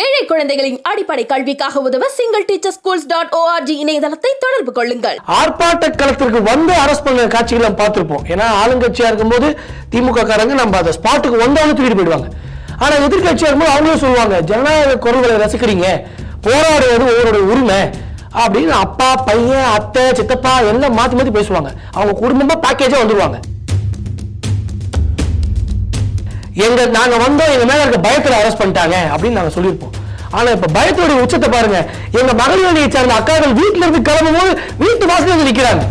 ஏழை குழந்தைகளின் அடிப்படை கல்விக்காக உதவ single teacher schools dot O R G இணையதளத்தை தொடர்பு கொள்ளுங்கள். ஆர்ப்பாட்ட களத்திற்கு வந்து அரசு பண்ண காட்சிகள் நம்ம பார்த்திருப்போம். ஏன்னா ஆளுங்கட்சியா இருக்கும்போது திமுக காரங்க நம்ம அதை ஸ்பாட்டுக்கு வந்தவங்க தூக்கிட்டு போயிடுவாங்க. ஆனா எதிர்கட்சியா இருக்கும்போது அவங்களும் சொல்லுவாங்க ஜனநாயக குரல்களை ரசிக்கிறீங்க. போராடுவது ஒவ்வொருடைய உரிமை. அப்படின்னு அப்பா பையன் அத்தை சித்தப்பா எல்லாம் மாத்தி மாத்தி பேசுவாங்க. அவங்க குடும்பமா பேக்கேஜா வந்துருவாங்க. எங்க நாங்க வந்தோம் எங்க மேல இருக்க பயத்துல அரெஸ்ட் பண்ணிட்டாங்க அப்படின்னு நாங்க சொல்லியிருப்போம். ஆனா இப்ப பயத்தோட உச்சத்தை பாருங்க. எங்க மகளிர் அணியை சேர்ந்த அக்காக்கள் வீட்டுல இருந்து கிளம்பும் போது வீட்டு வாசல வந்து நிக்கிறாங்க.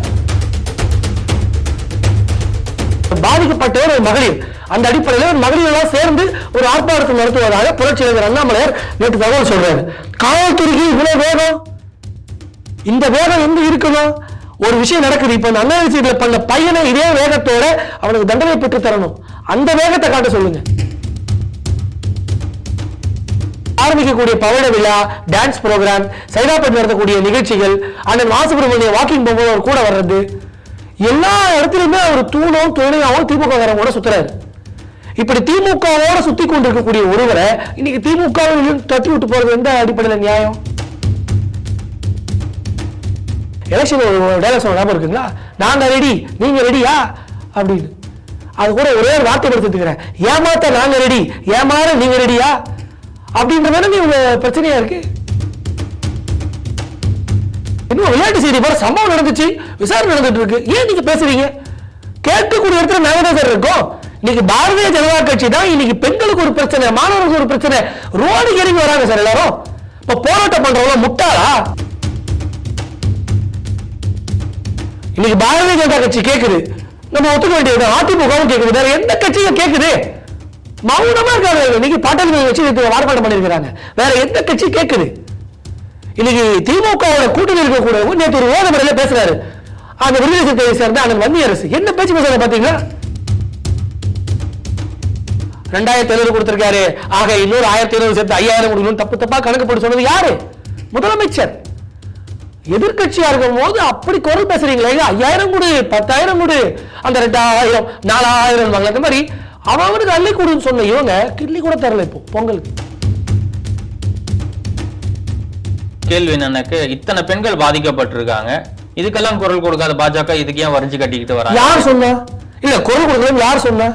பாதிக்கப்பட்டவர் ஒரு மகளிர். அந்த அடிப்படையில் ஒரு சேர்ந்து ஒரு ஆர்ப்பாட்டத்தை நடத்துவதாக புரட்சி தலைவர் அண்ணாமலையார் நேற்று தகவல் சொல்றாரு. காவல்துறைக்கு இவ்வளவு வேகம்? இந்த வேகம் எங்க இருக்கணும்? ஒரு விஷயம் நடக்குது. இப்ப அந்த அண்ணா பண்ண பையனை இதே வேகத்தோட அவனுக்கு தண்டனை பெற்று தரணும். அந்த வேகத்தை காட்ட சொல்லுங்க. ஆரம்பிக்கக்கூடிய பவள விழா டான்ஸ் ப்ரோக்ராம் சைதாப்பேட் நடத்தக்கூடிய நிகழ்ச்சிகள் அண்ணன் மாசுபிரமணிய வாக்கிங் போகும்போது அவர் கூட வர்றது எல்லா இடத்துலையுமே அவர் தூணும் துணையாவும் திமுக கூட சுத்துறாரு. இப்படி திமுகவோட சுத்தி கொண்டிருக்கக்கூடிய ஒருவரை இன்னைக்கு திமுக தட்டி விட்டு போறது எந்த அடிப்படையில் நியாயம்? எலெக்ஷன் ஒரு டைலாக் சொன்ன ஞாபகம் இருக்குங்களா? நாங்க ரெடி நீங்க ரெடியா அப்படின்னு. அது கூட ஒரே ஒரு வார்த்தை படுத்துக்கிறேன் ஏமாத்த நாங்க ரெடி ஏமாற நீங்க ரெடியா அப்படின்ற மாதிரி உங்க பிரச்சனையா இருக்கு? இன்னும் விளையாட்டு செய்தி போல சம்பவம் நடந்துச்சு விசாரணை நடந்துட்டு இருக்கு. ஏன் நீங்க பேசுறீங்க? கேட்கக்கூடிய இடத்துல நாங்க தான் சார் இருக்கோம். இன்னைக்கு பாரதிய ஜனதா கட்சி தான் இன்னைக்கு பெண்களுக்கு ஒரு பிரச்சனை மாணவர்களுக்கு ஒரு பிரச்சனை. ரோடு இறங்கி வராங்க சார் எல்லாரும். இப்ப போராட்டம் பண்றவங்க முட்டாளா? இன்னைக்கு பாரதிய ஜனதா கட்சி கேக்குது. நம்ம ஒத்துக்க வேண்டியது அதிமுகவும் கேட்குது வேற எந்த கட்சியும் கேட்குது மௌனமா இருக்காங்க. இன்னைக்கு பாட்டாளி வச்சு ஆர்ப்பாட்டம் பண்ணியிருக்கிறாங்க. வேற எந்த கட்சி கேட்குது இன்னைக்கு திமுகவோட கூட்டணி இருக்கக்கூடிய நேற்று ஒரு ஓத முறையில பேசுறாரு. அந்த விடுதலை சிறுத்தை சேர்ந்த அண்ணன் வன்னி அரசு. என்ன பேச்சு பேசுறாரு பாத்தீங்களா? ரெண்டாயிரத்தி ஐநூறு கொடுத்திருக்காரு. ஆக இன்னொரு ஆயிரத்தி ஐநூறு சேர்த்து ஐயாயிரம் கொடுக்கணும் தப்பு தப்பா கணக்கு போட்டு சொன்னது யாரு? முதலமைச்சர். எதிர்கட்சியா இருக்கும் போது அப்படி குரல் பேசுறீங்களே ஐயாயிரம் கொடு பத்தாயிரம் கொடு அந்த ரெண்டாயிரம் நாலாயிரம் வாங்கல அந்த மாதிரி அவனுக்கு அள்ளி கொடுன்னு சொன்ன இவங்க கிள்ளி கூட தரல இப்போ பொங்கலுக்கு. கேள்வி என்னன்னாக்க இத்தனை பெண்கள் பாதிக்கப்பட்டிருக்காங்க. இதுக்கெல்லாம் குரல் கொடுக்காத பாஜக இதுக்கு ஏன் வரைஞ்சு கட்டிக்கிட்டு வராங்க? யார் சொன்னா? இல்ல குரல் கொடுக்கணும் யார் சொன்னா?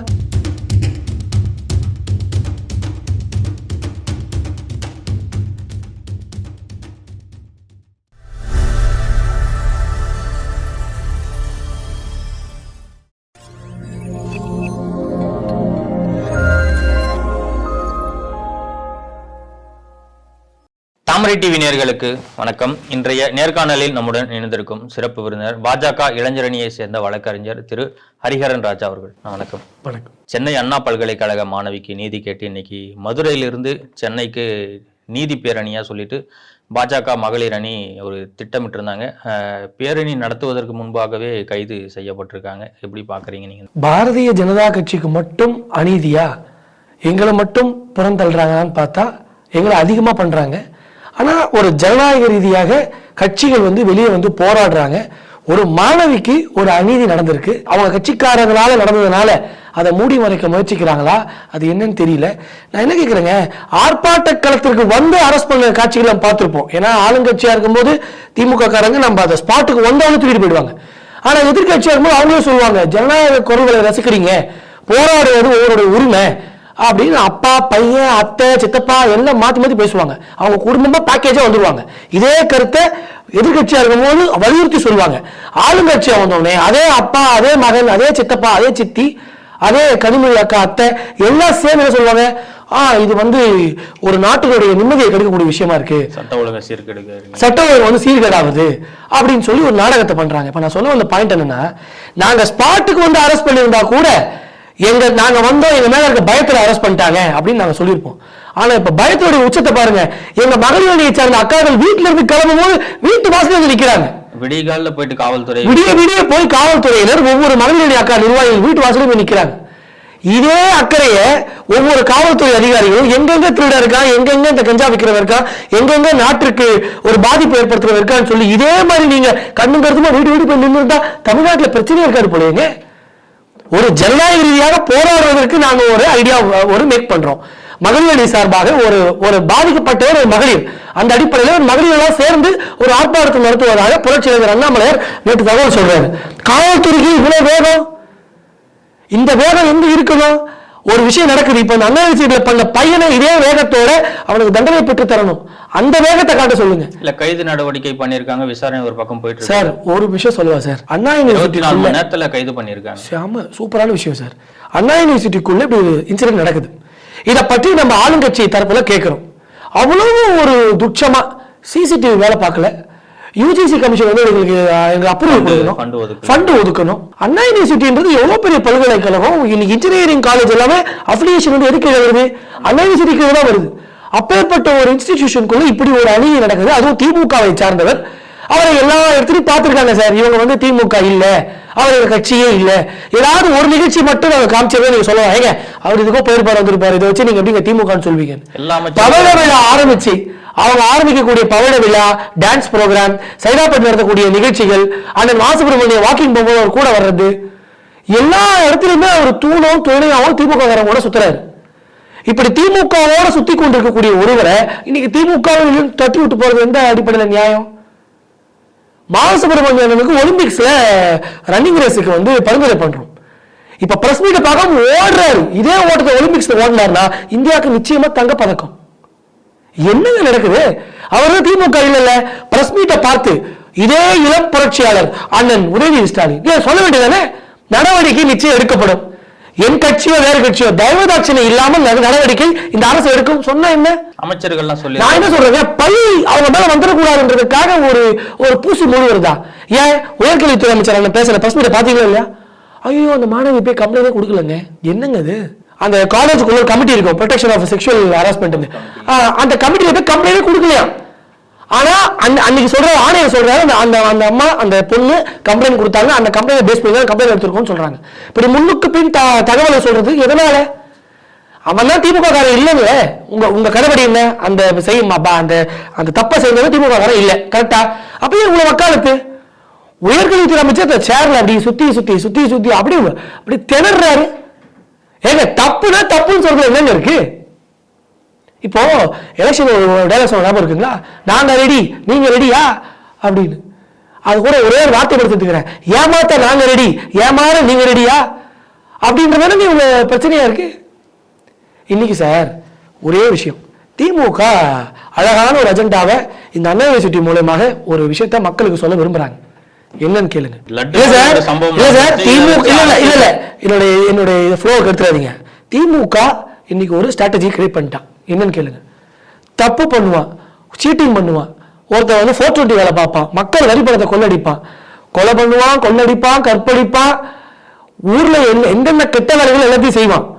தாமரை டிவி நேயர்களுக்கு வணக்கம். இன்றைய நேர்காணலில் நம்முடன் இணைந்திருக்கும் சிறப்பு விருந்தினர் பாஜக இளைஞரணியை சேர்ந்த வழக்கறிஞர் திரு ஹரிஹரன் ராஜா அவர்கள். வணக்கம். வணக்கம். சென்னை அண்ணா பல்கலைக்கழக மாணவிக்கு நீதி கேட்டு இன்னைக்கு மதுரையிலிருந்து சென்னைக்கு நீதி பேரணியா சொல்லிட்டு பாஜக மகளிர் அணி ஒரு திட்டமிட்டு இருந்தாங்க அஹ், பேரணி நடத்துவதற்கு முன்பாகவே கைது செய்யப்பட்டிருக்காங்க. எப்படி பாக்குறீங்க நீங்க? பாரதிய ஜனதா கட்சிக்கு மட்டும் அநீதியா? எங்களை மட்டும் புறந்தள்ளுறாங்கன்னு பார்த்தா எங்களை அதிகமா பண்றாங்க. ஆனால் ஒரு ஜனநாயக ரீதியாக கட்சிகள் வந்து வெளியே வந்து போராடுறாங்க. ஒரு மாணவிக்கு ஒரு அநீதி நடந்திருக்கு. அவங்க கட்சிக்காரங்களால நடந்ததுனால அதை மூடி மறைக்க முயற்சிக்கிறாங்களா? அது என்னன்னு தெரியல. நான் என்ன கேட்குறேங்க ஆர்ப்பாட்ட களத்திற்கு வந்து அரசு பண்ண காட்சிகள் நம்ம பார்த்துருப்போம். ஏன்னா ஆளுங்கட்சியாக இருக்கும்போது திமுக காரங்க நம்ம அதை ஸ்பாட்டுக்கு வந்தவங்க தூக்கிட்டு போயிடுவாங்க. ஆனால் எதிர்கட்சியாக இருக்கும்போது அவங்களும் சொல்லுவாங்க ஜனநாயக குரல்களை ரசிக்கிறீங்க. போராடுவது ஒவ்வொருடைய உரிமை. அப்படின்னு அப்பா பையன் அத்தை சித்தப்பா எல்லாம் மாத்தி மாத்தி பேசுவாங்க. அவங்க குடும்பமா பேக்கேஜா வந்துருவாங்க. இதே கருத்தை எதிர்கட்சியா இருக்கும்போது வலியுறுத்தி சொல்லுவாங்க. ஆளுங்கட்சியா வந்தோடனே அதே அப்பா அதே மகன் அதே சித்தப்பா அதே சித்தி அதே கனிமொழி அக்கா அத்தை எல்லாம் சேர்ந்து என்ன சொல்லுவாங்க? ஆ இது வந்து ஒரு நாட்டுடைய நிம்மதியை கெடுக்கக்கூடிய விஷயமா இருக்கு. சட்ட ஒழுங்க சட்டம் ஒழுங்கு வந்து சீர்கேடாகுது அப்படின்னு சொல்லி ஒரு நாடகத்தை பண்றாங்க. இப்ப நான் சொல்ல வந்த பாயிண்ட் என்னன்னா நாங்க ஸ்பாட்டுக்கு வந்து அரெஸ்ட் பண்ணியிருந்தா கூட எங்க நாங்க வந்தோம் எங்க மேல இருக்க பயத்துல அரெஸ்ட் பண்ணிட்டாங்க அப்படின்னு நாங்க சொல்லியிருப்போம். ஆனா இப்ப பயத்தோட உச்சத்தை பாருங்க. எங்க மகளிர் அணியை சேர்ந்த அக்காக்கள் வீட்டுல இருந்து கிளம்பும் போது வீட்டு வாசல்ல வந்து நிக்கிறாங்க. விடிகாலில் போயிட்டு காவல்துறை விடிய விடிய போய் காவல்துறையினர் ஒவ்வொரு மகளிர் அக்கா நிர்வாகிகள் வீட்டு வாசல்ல போய் நிக்கிறாங்க. இதே அக்கறைய ஒவ்வொரு காவல்துறை அதிகாரிகளும் எங்கெங்க திருட இருக்கான் எங்கெங்க இந்த கஞ்சா விற்கிறவன் இருக்கான் எங்கெங்க நாட்டிற்கு ஒரு பாதிப்பு ஏற்படுத்துறவன் இருக்கான்னு சொல்லி இதே மாதிரி நீங்க கண்ணும் கருத்துமா வீடு வீடு போய் நின்று தமிழ்நாட்டுல பிரச்சனை இருக்காது போலங்க ஒரு ஜனநாயக ரீதியாக போராடுவதற்கு நாங்கள் ஒரு ஐடியா ஒரு மேக் பண்றோம். மகளிர் அணி சார்பாக ஒரு ஒரு பாதிக்கப்பட்டவர் ஒரு மகளிர். அந்த அடிப்படையில் ஒரு மகளிரெல்லாம் சேர்ந்து ஒரு ஆர்ப்பாட்டத்தை நடத்துவதாக புரட்சி தலைவர் அண்ணாமலையார் நேற்று தகவல் சொல்றாரு. காவல்துறைக்கு இவ்வளவு வேகம்? இந்த வேகம் எங்க இருக்கணும் ஒரு விஷயம் நடக்குது. இப்ப இந்த அண்ணா பண்ண பையனை இதே வேகத்தோட அவனுக்கு தண்டனை பெற்று தரணும். அந்த வேகத்தை காட்ட சொல்லுங்க. இல்ல கைது நடவடிக்கை பண்ணிருக்காங்க விசாரணை ஒரு பக்கம் போயிட்டு சார் ஒரு விஷயம் சொல்லுவா சார். அண்ணா இருபத்தி நாலு மணி நேரத்துல கைது பண்ணிருக்காங்க செம சூப்பரான விஷயம் சார். அண்ணா யூனிவர்சிட்டிக்குள்ள இப்படி இன்சிடென்ட் நடக்குது. இத பற்றி நம்ம ஆளுங்கட்சி தரப்புல கேட்கிறோம். அவ்வளவு ஒரு துட்சமா சிசிடிவி வேலை பார்க்கல. யூஜிசி கமிஷன் வந்து எங்களுக்கு எங்களுக்கு அப்ரூவல் கொடுக்கணும். ஃபண்ட் ஒதுக்கணும். அண்ணா யூனிவர்சிட்டின்றது எவ்வளவு பெரிய பல்கலைக்கழகம். இன்னைக்கு இன்ஜினியரிங் காலேஜ் எல்லாமே அஃபிலியேஷன் வந்து எதுக்கு வருது? அண்ணா யூனிவர்சிட்டிக்கு தான் வருது. அப்பேற்பட்ட ஒரு இன்ஸ்டிடியூஷனுக்குள்ள இப்படி ஒரு அணி நடக்குது. அதுவும் திமுகவை சார்ந்தவர். அவரை எல்லா இடத்துலையும் பார்த்திருக்காங்க சார். இவங்க வந்து திமுக இல்ல. அவர் ஒரு கட்சியே இல்ல. ஏதாவது ஒரு நிகழ்ச்சி மட்டும் நாங்க காமிச்சதே நீங்க சொல்லலாம். ஏங்க அவர் இதுக்கோ போயிருப்பாரு வந்திருப்பாரு. இதை வச்சு நீங்க எப்படிங்க திமுகன்னு சொல்வீங்க விழா ஆரம்பிச்சு அவங்க ஆரம்பிக்கக்கூடிய பவள விழா டான்ஸ் ப்ரோக்ராம் சைதாப்பேட் நடத்தக்கூடிய நிகழ்ச்சிகள் அண்ணன் மாசுபிரமணிய வாக்கிங் போகும்போது அவர் கூட வர்றது எல்லா இடத்துலையுமே அவர் தூணும் துணையாவும் திமுக கூட சுத்துறாரு. இப்படி திமுகவோட சுத்தி கொண்டிருக்கக்கூடிய ஒருவரை இன்னைக்கு திமுக தட்டி விட்டு போறது எந்த அடிப்படையில் நியாயம்? மாசுபிரமணியனுக்கு ஒலிம்பிக்ஸ்ல ரன்னிங் ரேஸுக்கு வந்து பரிந்துரை பண்றோம். இப்ப பிரஸ் மீட்டை பார்க்காம ஓடுறாரு. இதே ஓட்டத்தை ஒலிம்பிக்ஸ்ல ஓடினார்னா இந்தியாவுக்கு நிச்சயமா தங்க பதக்கம் என்னங்க நடக்குது? அவர் திமுக இல்ல பிரஸ் மீட்டை பார்த்து இதே இளம் புரட்சியாளர் அண்ணன் உதயநிதி ஸ்டாலின். சொல்ல வேண்டியதானே? நடவடிக்கை நிச்சயம் எடுக்கப்படும். என் கட்சியோ வேறு கட்சியோ தயவதாட்சணை இல்லாமல் நட- நடவடிக்கை இந்த அரசு எடுக்கும். சொன்னா என்ன? அமைச்சர்கள்லாம் சொல்லி நான் என்ன சொல்றேன் பை அவங்க மேல வந்துடக்கூடாதுன்றதுக்காக ஒரு ஒரு பூசி முழுவதா ஏன்? உயர்கல்வித்துறை அமைச்சர் அண்ணன் பேசுற மீட்டை பாத்தீங்களா இல்லையா? ஐயோ அந்த மாணவி போய் கம்ப்ளைண்டே கொடுக்கலங்க. என்னங்க அது அந்த காலேஜுக்குள்ள ஒரு கமிட்டி இருக்கும். ப்ரொடெக்ஷன் ஆஃப் செக்ஷுவல் ஹராஸ்மெண்ட் அந்த கமிட்டியில போய் கம்ப்ளைண்டே கொடுக்கலையா? ஆனா அந்த அன்னைக்கு சொல்ற ஆணையர் சொல்றாரு அந்த அந்த அந்த அம்மா அந்த பொண்ணு கம்ப்ளைண்ட் கொடுத்தாங்க. அந்த கம்ப்ளைண்ட் பேஸ் பண்ணி தான் கம்ப்ளைண்ட் எடுத்திருக்கோம்னு சொல்றாங்க. இப்படி முன்னுக்கு பின் த- தகவலை சொல்றது எதனால? அவன் தான் திமுக காரன் இல்லைங்க உங்க உங்க கடைபடி என்ன? அந்த செய்யும் அப்ப அந்த அந்த தப்பை செய்யறது திமுக காரன் இல்லை. கரெக்டா அப்பயே உங்களை வக்காலத்து? உயர்கல்வித்துறை அமைச்சர் அந்த சேர்ல அப்படி சுத்தி சுத்தி சுத்தி சுத்தி அப்படி அப்படி திணறாரு ஏங்க தப்புனா தப்புன்னு சொல்றது என்னங்க இருக்கு? இப்போ எலெக்ஷன் ஒரு டைலாக் ஞாபகம் இருக்குங்களா? நாங்க ரெடி நீங்க ரெடியா அப்படின்னு. அது கூட ஒரே ஒரு வார்த்தை படுத்துக்கிறேன் ஏமாத்த நாங்க ரெடி ஏமாற நீங்க ரெடியா அப்படின்றதானே இவங்க பிரச்சனையா இருக்கு. இன்னைக்கு சார் ஒரே விஷயம். திமுக அழகான ஒரு அஜெண்டாவை இந்த அண்ணா யூனிவர்சிட்டி மூலயமாக ஒரு விஷயத்த மக்களுக்கு சொல்ல விரும்புகிறாங்க என்னன்னு கேளுங்க. என்னுடைய என்னுடைய ஃப்ளோ எடுத்துறாதீங்க திமுக இன்னைக்கு ஒரு ஸ்ட்ராட்டஜி கிரியேட் பண்ணிட்டான். என்னன்னு கேளுங்க. தப்பு பண்ணுவான் சீட்டிங் பண்ணுவான் ஒருத்தன் வந்து ஃபோர் டுவெண்ட்டி வேலை பார்ப்பான். மக்கள் வரி பணத்தை கொள்ளடிப்பான். கொலை பண்ணுவான் கொள்ளடிப்பான் கற்பழிப்பான். ஊர்ல என்ன- என்னென்ன கெட்ட வேலைகள் எல்லாத்தையும் செய்வான்.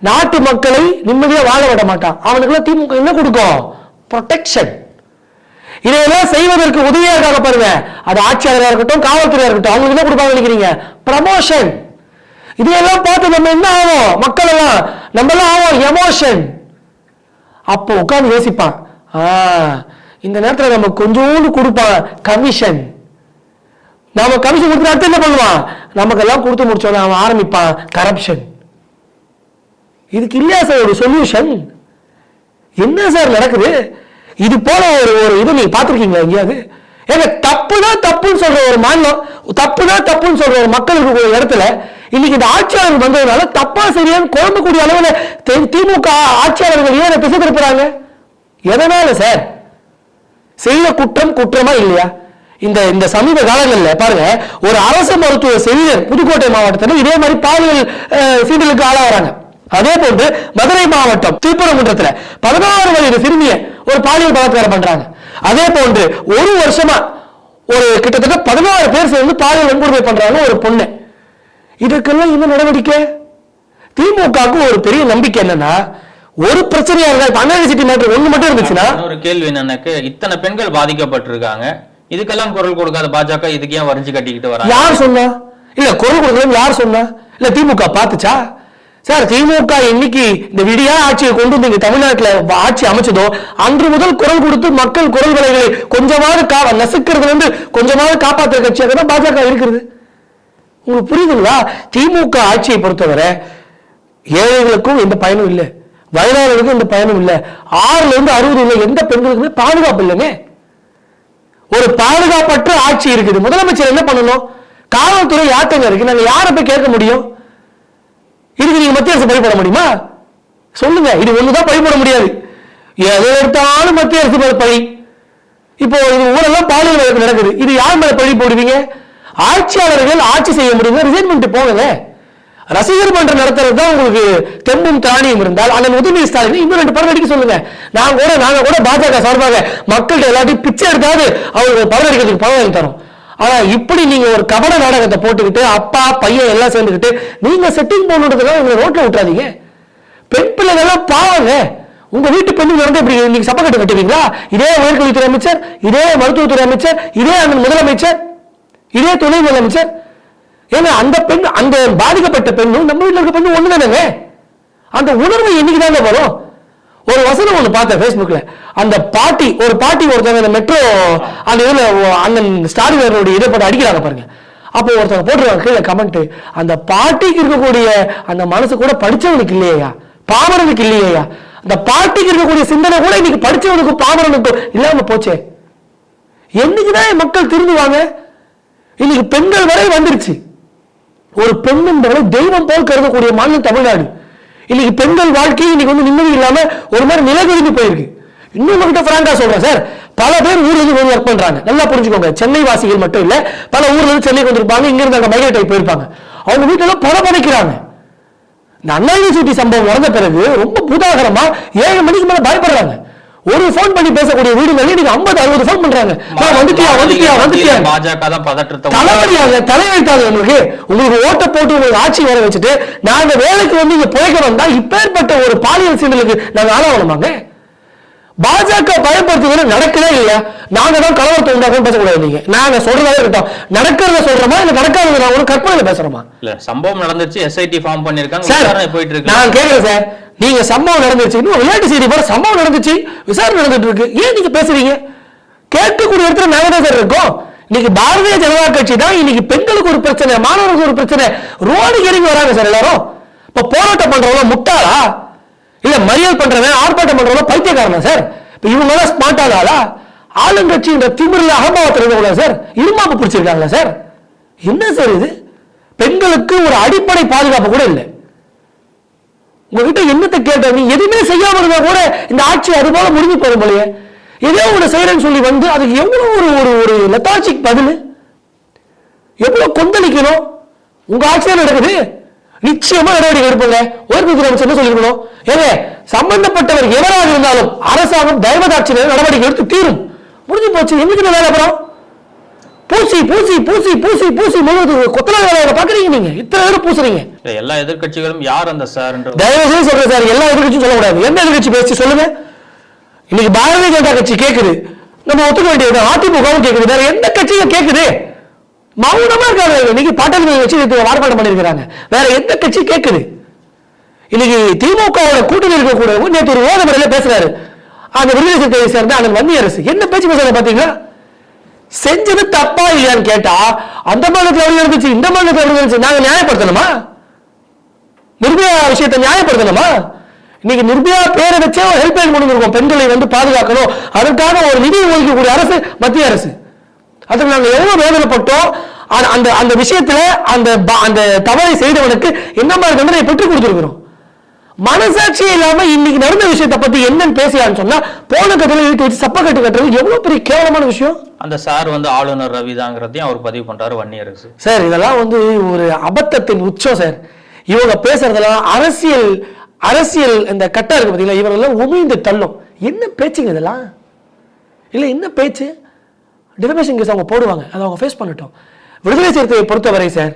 நாட்டு மக்களை நிம்மதியா வாழ விட மாட்டான். அவனுக்குள்ள திமுக என்ன கொடுக்கும்? ப்ரொடெக்ஷன் இதையெல்லாம் செய்வதற்கு உதவியாக இருக்காங்க பாருங்க. அது ஆட்சியாளராக இருக்கட்டும் காவல்துறையா இருக்கட்டும் அவங்களுக்கு என்ன கொடுப்பாங்க நினைக்கிறீங்க? ப்ரமோஷன் இதையெல்லாம் பார்த்து நம்ம என்ன ஆகும் மக்கள் எல்லாம் நம்ம எல்லாம் ஆகும் எமோஷன் அப்போ உட்காந்து யோசிப்பான் ஆ இந்த நேரத்தில் நம்ம கொஞ்சோண்டு கொடுப்பான் கமிஷன் நாம கமிஷன் கொடுத்து அடுத்து என்ன பண்ணுவான் நமக்கெல்லாம் கொடுத்து முடிச்சோம் அவன் ஆரம்பிப்பான் கரப்ஷன் இதுக்கு இல்லையா சார் ஒரு சொல்யூஷன் என்ன சார் நடக்குது? இது போல ஒரு ஒரு இது நீங்க பார்த்துருக்கீங்களா எங்கேயாவது? ஏங்க தப்பு தான் தப்புன்னு சொல்ற ஒரு மாநிலம் தப்பு தான் தப்புன்னு சொல்ற ஒரு மக்கள் இருக்கக்கூடிய இடத்துல இன்னைக்கு இந்த ஆட்சியாளர் வந்ததுனால தப்பா சரியான்னு குழம்பக்கூடிய அளவில் தி- திமுக ஆட்சியாளர்கள் ஏன் திசை திருப்புறாங்க? எதனால சார்? செய்த குற்றம் குற்றமா இல்லையா? இந்த இந்த சமீப காலங்களில் பாருங்க ஒரு அரசு மருத்துவ செவிலியர் புதுக்கோட்டை மாவட்டத்தில் இதே மாதிரி பாலியல் சீண்டலுக்கு ஆளாகிறாங்க. அதே போன்று மதுரை மாவட்டம் திருப்பரங்குன்றத்துல பதினாறு வயது சிறுமிய ஒரு பாலியல் பலாத்காரம் பண்றாங்க. அதே போன்று ஒரு வருஷமா ஒரு கிட்டத்தட்ட பதினாறு பேர் சேர்ந்து பாலியல் வன்கொடுமை பண்றாங்க ஒரு பொண்ணு. இதுக்கெல்லாம் என்ன நடவடிக்கை? திமுகவுக்கு ஒரு பெரிய நம்பிக்கை என்னன்னா ஒரு பிரச்சனையா இருந்தா இப்ப அண்ணா யூனிவர்சிட்டி மேட்டர் ஒண்ணு மட்டும் இருந்துச்சுன்னா ஒரு கேள்வி என்னன்னாக்க இத்தனை பெண்கள் பாதிக்கப்பட்டிருக்காங்க. இதுக்கெல்லாம் குரல் கொடுக்காத பாஜக இதுக்கு ஏன் வரைஞ்சு கட்டிக்கிட்டு வராங்க? யார் சொன்னா? இல்ல குரல் கொடுக்கணும் யார் சொன்னா? இல்ல திமுக பார்த்துச்சா? சார் திமுக இன்னைக்கு இந்த விடியா ஆட்சியை கொண்டு வந்து தமிழ்நாட்டில் ஆட்சி அமைச்சதோ அன்று முதல் குரல் கொடுத்து மக்கள் குரல் விலைகளை கொஞ்சமாவது கா நசுக்கிறதுல இருந்து கொஞ்சமாவது காப்பாற்றுற கட்சியாக தான் பாஜக இருக்கிறது. உங்களுக்கு புரியுதுங்களா? திமுக ஆட்சியை பொறுத்தவரை ஏழைகளுக்கும் எந்த பயனும் இல்லை. வயதாளர்களுக்கும் இந்த பயனும் இல்லை. ஆறுல இருந்து அறுபது இல்லை எந்த பெண்களுக்குமே பாதுகாப்பு இல்லைங்க. ஒரு பாதுகாப்பற்ற ஆட்சி இருக்குது. முதலமைச்சர் என்ன பண்ணணும்? காவல்துறை யாத்தங்க இருக்கு நாங்க யாரை போய் கேட்க முடியும்? இதுக்கு நீங்க மத்திய அரசு பழிபட முடியுமா? சொல்லுங்க இது ஒண்ணுதான் பழிபட முடியாது. எதை எடுத்தாலும் மத்திய அரசு மேல பழி. இப்போ இது ஊரெல்லாம் பாலியல் வழக்கு நடக்குது. இது யார் மேல பழி போடுவீங்க? ஆட்சியாளர்கள் ஆட்சி செய்ய முடியுங்க ரிசைன் பண்ணிட்டு ரசிகர் மன்றம் நடத்துறது தான் உங்களுக்கு தெம்பும் தானியம் இருந்தால் அந்த உதவி ஸ்டாலின் இன்னும் ரெண்டு படம் நடிக்க சொல்லுங்க. நாங்க கூட நாங்க கூட பாஜக சார்பாக மக்கள்கிட்ட எல்லாத்தையும் பிச்சை எடுத்தாவது அவங்களுக்கு படம் நடிக்கிறதுக்கு பணம் தரோம். ஆனா இப்படி நீங்க ஒரு கபட நாடகத்தை போட்டுக்கிட்டு அப்பா பையன் எல்லாம் சேர்ந்துக்கிட்டு நீங்க செட்டிங் போடணுன்றதுக்காக உங்களை ரோட்ல விட்டுறாதீங்க. பெண் பிள்ளைகள்லாம் பாவங்க. உங்க வீட்டு பெண்ணு வந்து இப்படி நீங்க சப்பக்கட்டு கட்டுவீங்களா? இதே உயர்கல்வித்துறை அமைச்சர் இதே மருத்துவத்துறை அமைச்சர் இதே அந்த முதலமைச்சர் இதே துணை முதலமைச்சர். ஏன்னா அந்த பெண் அந்த பாதிக்கப்பட்ட பெண்ணும் நம்ம வீட்டில் இருக்க பெண்ணும் ஒண்ணு தானேங்க அந்த உணர்வு என்னைக்கு தாங்க வரும்? ஒரு வசனம் ஒன்று பார்த்தேன் ஃபேஸ்புக்கில் அந்த பாட்டி ஒரு பாட்டி ஒருத்தவங்க இந்த மெட்ரோ அந்த இதில் அண்ணன் ஸ்டாலின் அவர்களுடைய இதை போட்டு அடிக்கிறாங்க பாருங்க. அப்போ ஒருத்தவங்க போட்டுருவாங்க கீழே கமெண்ட் அந்த பாட்டிக்கு இருக்கக்கூடிய அந்த மனசு கூட படிச்சவனுக்கு இல்லையா பாமரனுக்கு இல்லையா அந்த பாட்டிக்கு இருக்கக்கூடிய சிந்தனை கூட இன்னைக்கு படித்தவனுக்கும் பாமரனுக்கும் இல்லாமல் போச்சே. என்னைக்குதான் மக்கள் திருந்துவாங்க? இன்னைக்கு பெண்கள் வரை வந்துருச்சு. ஒரு பெண் என்பவரை தெய்வம் போல் கருதக்கூடிய மாநிலம் தமிழ்நாடு. இன்னைக்கு பெண்கள் வாழ்க்கை இன்னைக்கு வந்து நிம்மதி இல்லாம ஒரு மாதிரி நிலகுறிந்து போயிருக்கு. இன்னும் உங்ககிட்ட பிராங்கா சொல்றேன் சார் பல பேர் ஊர்ல இருந்து ஒர்க் பண்றாங்க. நல்லா புரிஞ்சுக்கோங்க. சென்னை வாசிகள் மட்டும் இல்ல பல ஊர்ல இருந்து சென்னைக்கு வந்திருப்பாங்க இங்க இருந்து அங்க மைக்ரேட் போயிருப்பாங்க. அவங்க வீட்டுல எல்லாம் பல பதைக்கிறாங்க இந்த அண்ணா யூனிவர்சிட்டி சம்பவம் நடந்த பிறகு ரொம்ப புதாகரமா ஏழு மணிக்கு மேல பயப்படுறாங்க. ஒரு ஃபோன் பண்ணி பேசக்கூடிய வீடுகள் இன்னைக்கு ஐம்பது அறுபது ஃபோன் பண்றாங்க. வந்துட்டியா வந்துட்டியா வந்துட்டியா? பாஜக தான் பதற்றத்தை தலைவலியாக தலைவெழுத்தாங்க உங்களுக்கு. உங்களுக்கு ஓட்ட போட்டு உங்களுக்கு ஆட்சி வர வச்சுட்டு நாங்க வேலைக்கு வந்து இங்க புழைக்க வந்தா இப்பேற்பட்ட ஒரு பாலியல் சீண்டலுக்கு நாங்க ஆளாகணுமாங்க? பாஜக பயப்படுத்துவது நடக்கவே இல்ல. நாங்க தான் கலவரத்தை உண்டாக்கும் பேசக்கூடாது நீங்க. நாங்க சொல்றதா இருக்கட்டும். நடக்கிறத சொல்றோமா? இல்ல நடக்காதது நான் ஒரு கற்பனையில பேசுறோமா? இல்ல சம்பவம் நடந்துச்சு எஸ்ஐடி ஃபார்ம் பண்ணிருக்காங்க. சார் போயிட்டு இருக்கு நான் கேக்குறேன் சார். நீங்க சம்பவம் நடந்துச்சு இன்னும் விளையாட்டு செய்தி போற சம்பவம் நடந்துச்சு. விசாரணை நடந்துட்டு இருக்கு ஏன் நீங்க பேசுறீங்க? கேட்கக்கூடிய இடத்துல நாங்க தான் சார் இருக்கோம். இன்னைக்கு பாரதிய ஜனதா கட்சி தான் இன்னைக்கு பெண்களுக்கு ஒரு பிரச்சனை மாணவர்களுக்கு ஒரு பிரச்சனை. ரோடு இறங்கி வராங்க சார் எல்லாரும். இப்ப போராட்டம் பண்றவங்க முட்டாளா? இல்ல மறியல் பண்றவன் ஆர்ப்பாட்டம் பண்றவங்க பைத்தியக்காரனா சார்? இப்ப இவங்க எல்லாம் ஸ்மார்ட் ஆகாதா ஆளுங்கட்சின்ற திமிரில் அகம்பாவத்தில் இருக்கக்கூடாது சார் இருமாப்பு பிடிச்சிருக்காங்களா சார்? என்ன சார் இது? பெண்களுக்கு ஒரு அடிப்படை பாதுகாப்பு கூட இல்லை. உங்ககிட்ட என்னத்தை கேட்ட நீ எதுவுமே செய்யாம இருந்தா கூட இந்த ஆட்சி அது போல முடிஞ்சு போதும் போலயே. ஏதோ ஒண்ணு செய்யறேன்னு சொல்லி வந்து அதுக்கு எவ்வளவு ஒரு ஒரு ஒரு லெத்தாஜிக் பதில்? எவ்வளவு கொந்தளிக்கணும்? உங்க ஆட்சியா நடக்குது? நிச்சயமா நடவடிக்கை எடுப்போங்க. உயர்கல்வித்துறை அமைச்சர் என்ன சொல்லிருக்கணும்? ஏங்க சம்பந்தப்பட்டவர் எவராக இருந்தாலும் அரசாங்கம் தர்மதாட்சி நடவடிக்கை எடுத்து தீரும். முடிஞ்சு போச்சு. எங்களுக்கு என்ன வேலை அப்புறம்? பூசி பூசி பூசி பூசி பூசி முழுவது கொத்தனா வேலையை பாக்குறீங்க நீங்க. இத்தனை பேர் பூசுறீங்க. எல்லா எதிர்க்கட்சிகளும் யார் அந்த சார் தயவு செய்து சொல்றேன் சார் எல்லா எதிர்கட்சியும் சொல்லக்கூடாது. எந்த எதிர்கட்சி பேசி சொல்லுங்க. இன்னைக்கு பாரதிய ஜனதா கட்சி கேக்குது. நம்ம ஒத்துக்க வேண்டியது அதிமுகவும் கேக்குது. வேற எந்த கட்சியும் கேக்குது. மௌனமா இருக்காங்க. இன்னைக்கு பாட்டாளி வச்சு நேத்து ஆர்ப்பாட்டம் பண்ணிருக்காங்க வேற எந்த கட்சி கேட்குது இன்னைக்கு திமுகவோட கூட்டணி இருக்கக்கூடிய நேற்று ஒரு ஓதமரையில பேசுறாரு. அந்த விடுதலை சிறுத்தையை சேர்ந்த அந்த வன்னி அரசு. என்ன பேச்சு பேசுறாங்க பாத்தீங்களா? செஞ்சது தப்பா இல்லையான்னு கேட்டா அந்த மாநிலத்தில் எப்படி இருந்துச்சு இந்த மாநிலத்தில் எப்படி இருந்துச்சு நாங்க நியாயப்படுத்தணுமா? நிர்பயா விஷயத்தை நியாயப்படுத்தணுமா? இன்னைக்கு நிர்பயா பேரை வச்சே ஒரு ஹெல்ப்லைன் கொண்டு பெண்களை வந்து பாதுகாக்கணும். அதற்காக ஒரு நிதி ஒதுக்கக்கூடிய அரசு மத்திய அரசு. அதுக்கு நாங்க எவ்வளவு வேதனைப்பட்டோம் அந்த அந்த விஷயத்துல அந்த அந்த தவறை செய்தவனுக்கு என்ன மாதிரி தண்டனை பெற்றுக் கொடுத்திருக்கிறோம்? மனசாட்சியே இல்லாம இன்னைக்கு நடந்த விஷயத்தை பத்தி என்னன்னு பேசலான்னு சொன்னா போன கதையில இழுத்து வச்சு சப்ப கட்டு கட்டுறது எவ்வளவு பெரிய கேவலமான விஷயம்? அந்த சார் வந்து ஆளுநர் ரவிதாங்கிறதையும் அவர் பதிவு பண்றாரு வன்னியரசு. சார் இதெல்லாம் வந்து ஒரு அபத்தத்தின் உச்சம் சார். இவங்க பேசுறதெல்லாம் அரசியல் அரசியல் இந்த கட்டா இருக்கு பார்த்தீங்களா இவரெல்லாம் உமிழ்ந்து தள்ளும். என்ன பேச்சுங்க இதெல்லாம்? இல்லை என்ன பேச்சு? டிஃபமேஷன் கேஸ் அவங்க போடுவாங்க. அதை அவங்க ஃபேஸ் பண்ணட்டும். விடுதலை சிறுத்தையை பொறுத்தவரை சார்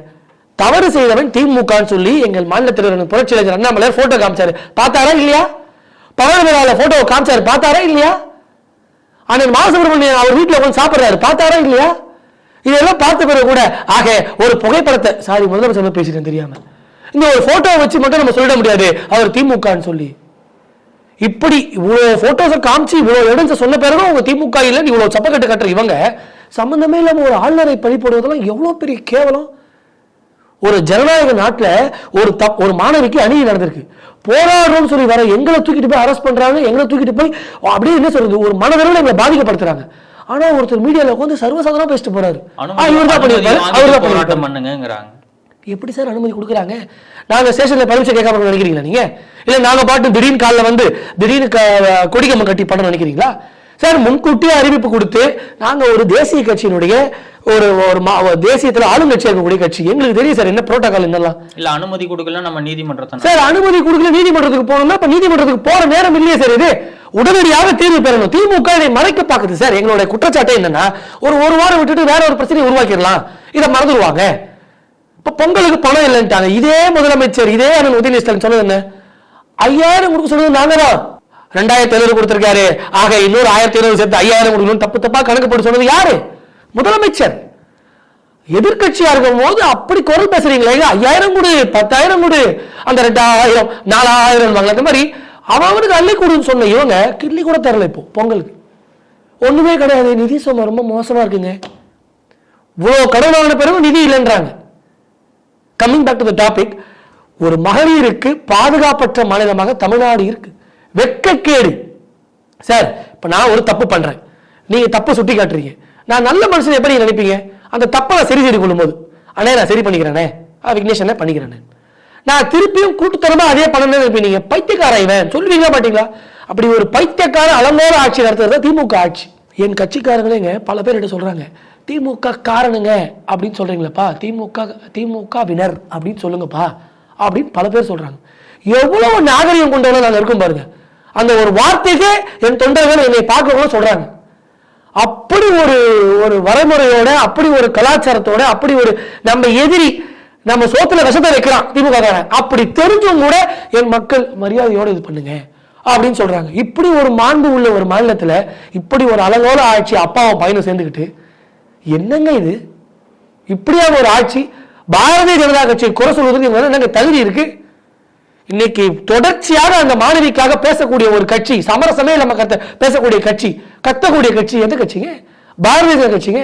தவறு செய்தவன் திமுகன்னு சொல்லி எங்கள் மாநில தலைவர் புரட்சியாளர் அண்ணாமலையார் போட்டோ காமிச்சாரு. பார்த்தாரா இல்லையா? பவன் விழால போட்டோ காமிச்சாரு. பார்த்தாரா இல்லையா? அண்ணன் மாசுபிரமணியன் அவர் வீட்டில் உட்கார்ந்து சாப்பிட்றாரு. பார்த்தாரா இல்லையா? இதெல்லாம் பார்த்த பிறகு கூட ஆக ஒரு புகைப்படத்தை சாரி முதலமைச்சர் பேசிட்டேன் தெரியாம. இந்த ஒரு போட்டோவை வச்சு மட்டும் நம்ம சொல்லிட முடியாது. அவர் திமுகன்னு சொல்லி. இப்படி இவ்வளவு போட்டோஸை காமிச்சு இவ்வளவு இடம்ஸ் சொன்ன பிறகு உங்க திமுக இல்ல நீ இவ்வளவு சப்பக்கட்டு கட்டுற இவங்க. சம்பந்தமே இல்லாம ஒரு ஆளுநரை பழி போடுவதெல்லாம் எவ்வளவு பெரிய கேவலம். ஒரு ஜனநாயக நாட்டுல ஒரு தப் ஒரு மாணவிக்கு அநீதி நடந்திருக்கு. போராடுறோம்னு சொல்லி வர எங்களை தூக்கிட்டு போய் அரெஸ்ட் பண்றாங்க எங்களை தூக்கிட்டு போய் அப்படியே என்ன சொல்றது ஒரு மனதளவில் எங்களை பாதிக்கப்படுத்துறாங்க. ஆனா ஒருத்தர் மீடியால உட்காந்து சர்வசாதாரணமா பேசிட்டு போறாரு. ஆ, இவர்தான் பண்ணியிருப்பாரு, அவர்தான் பண்ணியிருப்பாரு. போராட்டம் பண்ணுங்கிறாங்க எப்படி சார் அனுமதி கொடுக்குறாங்க? நாங்க ஸ்டேஷன்ல பர்மிஷன் கேட்காம நினைக்கிறீங்களா நீங்க? இல்ல நாங்க பாட்டு திடீர்னு காலைல வந்து திடீர்னு க- கொடிக்கம்பம் கட்டி பண்ண நினைக்கிறீங்களா? சார் முன்கூட்டியே அறிவிப்பு கொடுத்து நாங்க ஒரு தேசிய கட்சியினுடைய ஒரு ஒரு மா- தேசியத்துல ஆளுங்கட்சியா இருக்கக்கூடிய கட்சி. எங்களுக்கு தெரியும் சார் என்ன புரோட்டோகால் என்னெல்லாம்? இல்ல அனுமதி கொடுக்கல நம்ம நீதிமன்றத்தை சார் அனுமதி கொடுக்கல நீதிமன்றத்துக்கு போகணும்னா இப்ப நீதிமன்றத்துக்கு போற நேரம் இல்லையே சார் இது. உடனடியாக தீர்வு பெறணும். திமுக இதை மறைக்க பாக்குது சார். எங்களுடைய குற்றச்சாட்டு என்னன்னா ஒரு ஒரு வாரம் விட்டுட்டு வேற ஒரு பிரச்சனையை உருவாக்கிடலாம். இதை மறந்துடுவாங்க இப்போ பொங்கலுக்கு பணம் இல்லைன்ட்டாங்க. இதே முதலமைச்சர் இதே அண்ணன் உதயநிதி ஸ்டாலின் சொன்னது என்ன? ஐயாயிரம் கொடுக்க சொன்னது நாங்க தான் ரெண்டாயிரத்தி ஐநூறு கொடுத்துருக்காரு. ஆக இன்னொரு ஆயிரத்தி ஐநூறு சேர்த்து ஐயாயிரம் கொடுக்கணும் தப்பு தப்பா கணக்கு போட்டு சொன்னது யாரு? முதலமைச்சர். எதிர்கட்சியா இருக்கும் போது அப்படி குரல் பேசுறீங்களே ஐயாயிரம் கொடு பத்தாயிரம் கொடு அந்த ரெண்டாயிரம் நாலாயிரம் வாங்கல அந்த மாதிரி அவனுக்கு அள்ளி கொடுன்னு சொன்ன இவங்க கிள்ளி கூட தரல இப்போ பொங்கலுக்கு. ஒண்ணுமே கிடையாது. நிதி சொன்ன ரொம்ப மோசமா இருக்குங்க. இவ்வளோ கடன் வாங்கின பிறகு நிதி இல்லைன்றாங்க. Coming back to the topic ஒரு மகளிருக்கு பாதுகாப்பற்ற மாநிலமாக தமிழ்நாடு இருக்கு. வெக்கக்கேடு. சார் இப்போ நான் ஒரு தப்பு பண்றேன். நீங்க தப்பை சுட்டி காட்டுறீங்க நான் நல்ல மனுஷன் எப்படி நினைப்பீங்க? அந்த தப்பை நான் சரி செய்து கொள்ளும்போது. அண்ணே நான் சரி பண்ணிக்கிறேனே. ஆ, பண்ணிக்கிறேன். நான் திருப்பியும் கூட்டுத்தரமா அதே பண்ணணும்னு நினைப்பீங்க. பைத்தியக்கார இவன். சொல்லுவீங்களா மாட்டீங்களா? அப்படி ஒரு பைத்தியக்கார அலங்கோல ஆட்சி நடத்துறது திமுக ஆட்சி. என் கட்சிக்காரங்களேங்க பல பேர் என்ன சொல்றாங்க. திமுக காரணங்க அப்படின்னு சொல்கிறீங்களப்பா திமுக திமுகவினர் அப்படின்னு சொல்லுங்கப்பா. அப்படின்னு பல பேர் சொல்கிறாங்க எவ்வளவு நாகரிகம் கொண்டவங்க நாங்கள் இருக்கோம் பாருங்க. அந்த ஒரு வார்த்தைக்கே என் தொண்டர்கள் என்னை பார்க்கணும்னு சொல்கிறாங்க அப்படி ஒரு ஒரு வரைமுறையோட அப்படி ஒரு கலாச்சாரத்தோட அப்படி ஒரு நம்ம எதிரி நம்ம சோத்துல விஷத்தை வைக்கிறான் திமுக காரன். அப்படி தெரிஞ்சும் கூட என் மக்கள் மரியாதையோட இது பண்ணுங்க அப்படின்னு சொல்றாங்க. இப்படி ஒரு மாண்பு உள்ள ஒரு மாநிலத்துல இப்படி ஒரு அழகோட ஆட்சி அப்பாவும் பையனும் சேர்ந்துக்கிட்டு என்னங்க இது? இப்படியா ஒரு ஆட்சி? பாரதிய ஜனதா கட்சியை குறை சொல்வதற்கு இவங்க என்னங்க தகுதி இருக்கு? இன்னைக்கு தொடர்ச்சியாக அந்த மாணவிக்காக பேசக்கூடிய ஒரு கட்சி சமரசமே நம்ம கத்த பேசக்கூடிய கட்சி கத்தக்கூடிய கட்சி எந்த கட்சிங்க? பாரதிய ஜனதா கட்சிங்க.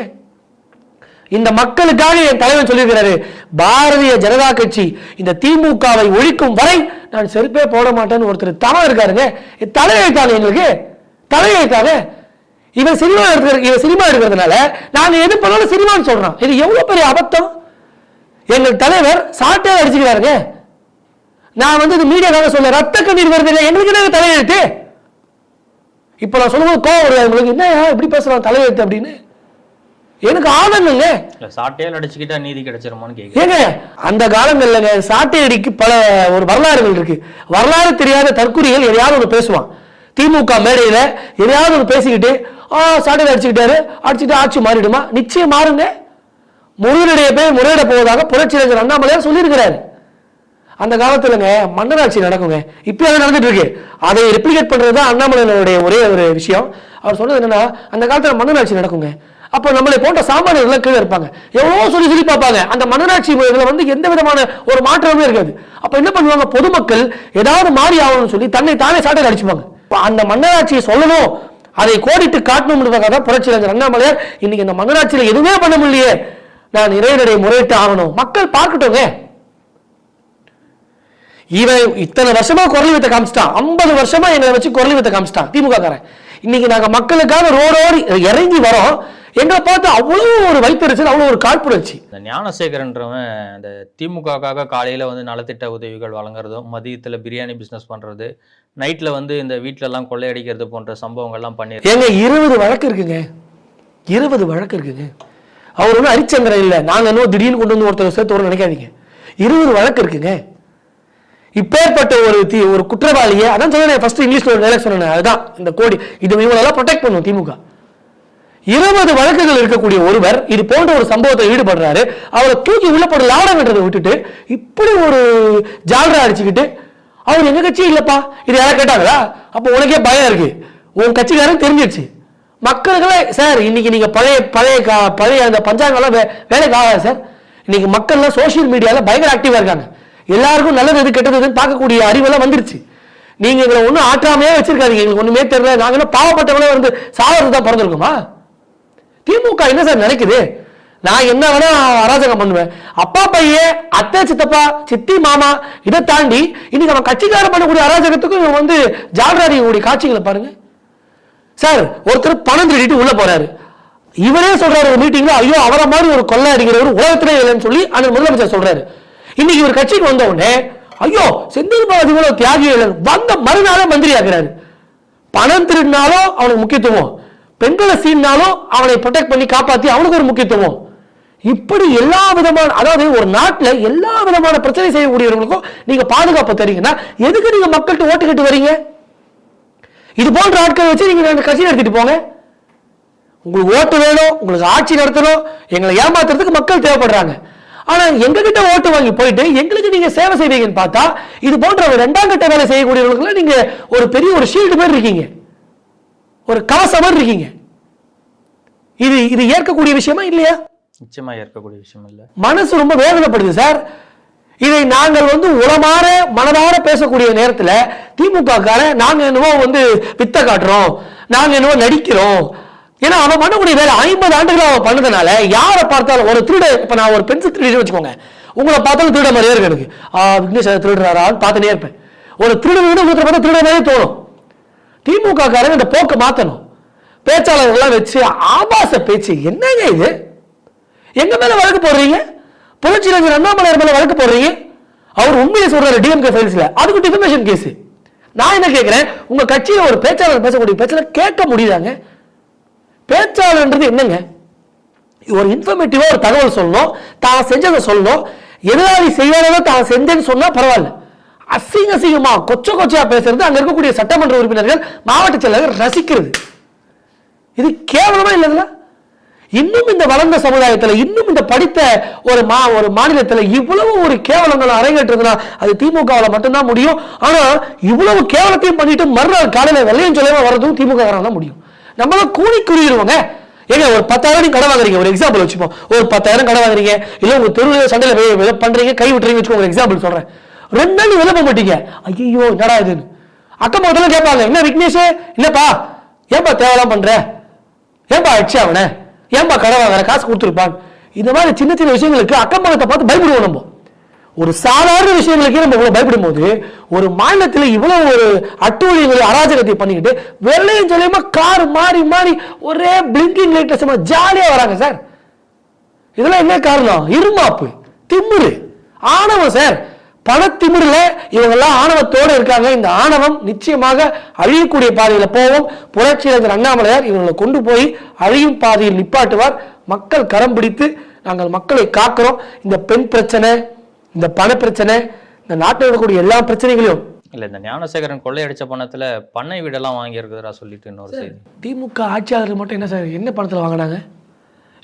இந்த மக்களுக்காக என் தலைவன் சொல்லியிருக்கிறாரு பாரதிய ஜனதா கட்சி இந்த திமுகவை ஒழிக்கும் வரை நான் செருப்பே போட மாட்டேன்னு ஒருத்தர் தவம் இருக்காருங்க. இது தலையெழுத்தாங்க எங்களுக்கு. தலையெழுத்தாங்க. இவன் சினிமா எடுக்கிற இவன் சினிமா எடுக்கிறதுனால நாங்க எது பண்ணாலும் சினிமான்னு சொல்றோம். இது எவ்வளவு பெரிய அபத்தம்? எங்கள் தலைவர் சாட்டை அடிச்சுக்கிறாருங்க. நான் வந்து இது மீடியாக்காக சொல்ல ரத்த கண்ணீர் வருது இல்லை எங்களுக்கு என்ன தலையெழுத்து இப்ப நான் சொல்லும்போது கோவம் வருது. உங்களுக்கு என்ன இப்படி பேசுறான் தலையெழுத்து அப்படின்னு? எனக்கு ஆனந்தங்க சாட்டையால் அடிச்சுக்கிட்டா நீதி கிடைச்சிருமான்னு ஏங்க அந்த காலங்கள்லங்க சாட்டை அடிக்கு பல ஒரு வரலாறுகள் இருக்கு. வரலாறு தெரியாத தற்குறிகள் எதையாவது ஒன்று பேசுவான். திமுக மேடையில எதையாவது ஒன்று பேசிக்கிட்டு சாட்டையில் அடிச்சுக்கிட்டாரு. அடிச்சுட்டு ஆட்சி மாறிடுமா? நிச்சயம் மாறுங்க. முருகனுடைய பேர் முறையிட போவதாக புரட்சியரசர் அண்ணாமலையார் சொல்லியிருக்கிறாரு. அந்த காலத்துலங்க மன்னராட்சி நடக்குங்க. இப்போ அது நடந்துட்டு இருக்கு அதை ரெப்ளிகேட் பண்றது தான் அண்ணாமலையினுடைய ஒரே ஒரு விஷயம். அவர் சொன்னது என்னன்னா அந்த காலத்துல மன்னராட்சி நடக்குங்க. அப்போ நம்மளை போன்ற சாமானியர்கள் கீழே இருப்பாங்க. எவ்வளோ சொல்லி சொல்லி பார்ப்பாங்க அந்த மன்னராட்சி முறையில் வந்து எந்த விதமான ஒரு மாற்றமே இருக்காது. அப்போ என்ன பண்ணுவாங்க? பொதுமக்கள் ஏதாவது மாறி ஆகணும்னு சொல்லி தன்னை தானே சாட்டையில் அடிச்சுப்பாங்க. அந்த மன்னராட்சியை சொல்லணும். அதை கோடிட்டு காட்டணும்ன்றதுக்காக தான் புரட்சியரசர் அண்ணாமலையார். இன்னைக்கு இந்த மன்னராட்சியில எதுவுமே பண்ண முடியலையே. நான் இறைவனுடைய முறையிட்டு ஆகணும். மக்கள் பார்க்கட்டுங்க இவன் இத்தனை வருஷமா குரல் வித்த காமிச்சிட்டான். ஐம்பது வருஷமா எங்களை வச்சு குரல் வித்த காமிச்சிட்டான். திமுக காரன் இன்னைக்கு நாங்க மக்களுக்காக ரோடோடு இறங்கி வரோம். எங்களை பார்த்து அவ்வளவு ஒரு வைத்தறிச்சல் அவ்வளவு ஒரு காழ்ப்புணர்ச்சி. இந்த ஞானசேகரன்றவன் இந்த திமுகக்காக காலையில வந்து நலத்திட்ட உதவிகள் வழங்குறதும் மதியத்துல பிரியாணி பிசினஸ் பண்றது நைட்ல வந்து இந்த வீட்ல எல்லாம் கொள்ளையடிக்கிறது போன்ற சம்பவங்கள்லாம் பண்ணி ஏங்க இருபது வழக்கு இருக்குங்க. இருபது வழக்கு இருக்குங்க. அவர் ஒன்றும் ஹரிச்சந்திரன் இல்லை. நாங்க இன்னும் திடீர்னு கொண்டு வந்து ஒருத்தர் சேர்த்து நினைக்காதீங்க. இருபது வழக்கு இருக்குங்க. இப்பேற்பட்ட ஒரு தி ஒரு குற்றவாளியை அதான் சொன்னேன் ஃபர்ஸ்ட் இங்கிலீஷ்ல ஒரு டைலாக் சொன்னேன் அதுதான் இந்த கோடி இது இவங்களெல்லாம் ப்ரொடெக்ட் பண்ணும் திமுக. இருபது வழக்குகள் இருக்கக்கூடிய ஒருவர் இது போன்ற ஒரு சம்பவத்தை ஈடுபடுறாரு. அவரை தூக்கி உள்ள போட லாடங்கன்றதை விட்டுட்டு இப்படி ஒரு ஜால்ரா அடிச்சுக்கிட்டு அவர் எங்க கட்சி இல்லப்பா? இது யாரா கேட்டாங்களா? அப்போ உனக்கே பயம் இருக்கு. உன் கட்சிக்காரன் தெரிஞ்சிருச்சு. மக்களுக்கெல்லாம் சார் இன்னைக்கு நீங்க பழைய பழைய கா- பழைய அந்த பஞ்சாங்கம்லாம் வே- வேலைக்கு ஆகாது சார்? இன்னைக்கு மக்கள்லாம் சோஷியல் மீடியால பயங்கர ஆக்டிவா இருக்காங்க. எல்லாருக்கும் நல்லது எது கெட்டது எதுன்னு பார்க்கக்கூடிய அறிவெல்லாம் வந்துருச்சு. நீங்க எங்களை ஒன்றும் ஆற்றாமையே வச்சிருக்காதீங்க. எங்களுக்கு ஒண்ணுமே தெரியல. நாங்க பாவப்பட்டவங்களே வந்து சாவது தான் பிறந்திருக்குமா? திமுக என்ன சார் நினைக்குது? நான் என்ன வேணா அராஜகம் பண்ணுவேன். அப்பா பையன் அத்தை சித்தப்பா சித்தி மாமா இதை தாண்டி இன்னைக்கு அவன் கட்சிக்காரன் பண்ணக்கூடிய அராஜகத்துக்கும் இவன் வந்து ஜால்ராடிக்கூடிய காட்சிகளை பாருங்க. சார் ஒருத்தர் பணம் திருடிட்டு உள்ள போறாரு. இவரே சொல்றாரு ஒரு மீட்டிங்ல ஐயோ அவரை மாதிரி ஒரு கொள்ளை அடிக்கிறவர் உலகத்திலே இல்லைன்னு சொல்லி அந்த முதலமைச்சர் சொல்றாரு. இன்னைக்கு இவர் கட்சிக்கு வந்த உடனே ஐயோ செந்தில் பாலாஜி கூட தியாகி இல்லை வந்த மறுநாளே மந்திரி ஆகிறாரு. பணம் திருடினாலும் அவனுக்கு முக்கியத்துவம். பெண்களை சீனாலும் அவனை ப்ரொடெக்ட் பண்ணி காப்பாத்தி அவனுக்கு ஒரு முக்கியத்துவம். இப்படி எல்லா விதமான அதாவது ஒரு நாட்டில் எல்லா விதமான பிரச்சனை செய்யக்கூடியவர்களுக்கும் நீங்க பாதுகாப்பு தரீங்கன்னா எதுக்கு நீங்க மக்கள்கிட்ட ஓட்டுக்கிட்டு வரீங்க? இது போன்ற ஆட்களை வச்சு நீங்க அந்த கட்சி நடத்திட்டு போங்க. உங்களுக்கு ஓட்டு வேணும் உங்களுக்கு ஆட்சி நடத்தணும் எங்களை ஏமாத்துறதுக்கு மக்கள் தேவைப்படுறாங்க. ஆனா எங்க கிட்ட ஓட்டு வாங்கி போயிட்டு எங்களுக்கு நீங்க சேவை செய்வீங்கன்னு பார்த்தா இது போன்ற ஒரு ரெண்டாம் கட்ட வேலை செய்யக்கூடியவர்களுக்கு நீங்க ஒரு பெரிய ஒரு ஷீல்டு மாதிரி இருக்கீங்க. ஒரு கவசம் மாதிரி இருக்கீங்க. இது இது ஏற்கக்கூடிய விஷயமா இல்லையா? நிச்சயமா ஏற்கக்கூடிய விஷயம் இல்லை. மனசு ரொம்ப வேதனைப்படுது சார். இதை நாங்கள் வந்து உளமாற மனதார பேசக்கூடிய நேரத்துல திமுக காரன் நாங்க என்னவோ வந்து வித்த காட்டுறோம் நாங்க என்னவோ நடிக்கிறோம். ஏன்னா அவன் பண்ணக்கூடிய வேலை ஐம்பது ஆண்டுகள் அவன் பண்ணதுனால யாரை பார்த்தாலும் ஒரு திருட இப்ப நான் ஒரு பென்சில் திருடி வச்சுக்கோங்க. உங்களை பார்த்தாலும் திருட மாதிரியே இருக்கு எனக்கு. ஆ விக்னேஷ் அதை திருடுறாரான்னு பார்த்துனே இருப்பேன். ஒரு திருட விட ஒருத்தர் பார்த்தா திருட மாதிரியே தோணும். திமுக காரங்க இந்த போக்கு மாற்றணும் பேச்சாளர்கள்லாம் வச்சு ஆபாச பேச்சு. என்னங்க இது? எங்க மேல வழக்கு போடுறீங்க? புரட்சியில அண்ணாமலையார் மேல வழக்கு போடுறீங்க? அவர் உண்மையை சொல்றாரு டிஎம்கே ஃபைல்ஸ்ல அதுக்கு டிஃபமேஷன் கேஸ் நான் என்ன கேட்கிறேன்? உங்க கட்சியில ஒரு பேச்சாளர் பேசக்கூடிய பேச்சில் கேட்க முடியுதாங்க? பேச்சாளர்ன்றது என்னங்க? ஒரு இன்ஃபர்மேட்டிவா ஒரு தகவல் சொல்லணும். தான் செஞ்சதை சொல்லணும். எதிராளி செய்யாததை தான் செஞ்சேன்னு சொன்னா பரவாயில்ல. அசிங்க அசிங்கமா கொச்ச கொச்சையா பேசுறது அங்க இருக்கக்கூடிய சட்டமன்ற உறுப்பினர்கள் மாவட்ட செயலாளர் ரசிக்கிறது. இது கேவலமா இல்லைங்களா? இன்னும் இந்த வளர்ந்த சமுதாயத்தில் இன்னும் இந்த படித்த ஒரு மா ஒரு மாநிலத்தில் இவ்வளவு ஒரு கேவலங்கள் அரங்கேற்றதுனா அது திமுகவில் மட்டும்தான் முடியும். ஆனால் இவ்வளவு கேவலத்தையும் பண்ணிட்டு மறுநாள் காலையில் வெள்ளையும் சொல்லாம வரதும் திமுக தான் முடியும். நம்மளாம் கூலி குறியிடுவோங்க ஏங்க ஒரு பத்தாயிரம் நீங்க கடை வாங்குறீங்க ஒரு எக்ஸாம்பிள் வச்சுப்போம். ஒரு பத்தாயிரம் கடை வாங்குறீங்க. இல்லை உங்க தெருவில் சண்டையில் பண்றீங்க கை விட்டுறீங்க வச்சுக்கோங்க எக்ஸாம்பிள் சொல்றேன். ரெண்டு நாள் விலை போக மாட்டீங்க. ஐயோ என்னடா இதுன்னு அக்கம் பக்கத்தில் கேட்பாங்க என்ன விக்னேஷ்? இல்லைப்பா. ஏன்பா தேவையெல்லாம் பண்ணுற ஏன்பா அடிச்சு அவனை? ஏன்பா கடை வாங்குற? காசு கொடுத்துருப்பான். இந்த மாதிரி சின்ன சின்ன விஷயங்களுக்கு அக்கம் பக்கத்தை பார்த்து பயப்படுவோம் நம்ம. ஒரு சாதாரண விஷயங்களுக்கே நம்ம இவ்வளோ பயப்படும் போது ஒரு மாநிலத்தில் இவ்வளோ ஒரு அட்டூழியங்களை அராஜகத்தை பண்ணிக்கிட்டு வெள்ளையும் சொல்லியுமா கார் மாறி மாறி ஒரே பிளிங்கிங் லைட்ல சும்மா ஜாலியாக வராங்க சார். இதெல்லாம் என்ன காரணம்? இருமாப்பு திம்முரு ஆணவம் சார். பணத்திமிருல இவங்கெல்லாம் ஆணவத்தோட இருக்காங்க. இந்த ஆணவம் நிச்சயமாக அழியக்கூடிய பாதையில போவோம் புரட்சியரசர் அண்ணாமலையார் இவங்களை கொண்டு போய் அழியும் பாதையில் நிப்பாட்டுவார். மக்கள் கரம் பிடித்து நாங்கள் மக்களை காக்கிறோம். இந்த பெண் பிரச்சனை இந்த பண பிரச்சனை இந்த நாட்டில் இருக்கக்கூடிய எல்லா பிரச்சனைகளையும் இல்ல இந்த ஞானசேகரன் கொள்ளையடிச்ச பணத்துல பண்ணை வீடெல்லாம் வாங்கி இருக்கிறதா சொல்லிட்டு இன்னொரு செய்தி. திமுக ஆட்சியாளர்கள் மட்டும் என்ன சார் என்ன பணத்தில் வாங்கினாங்க?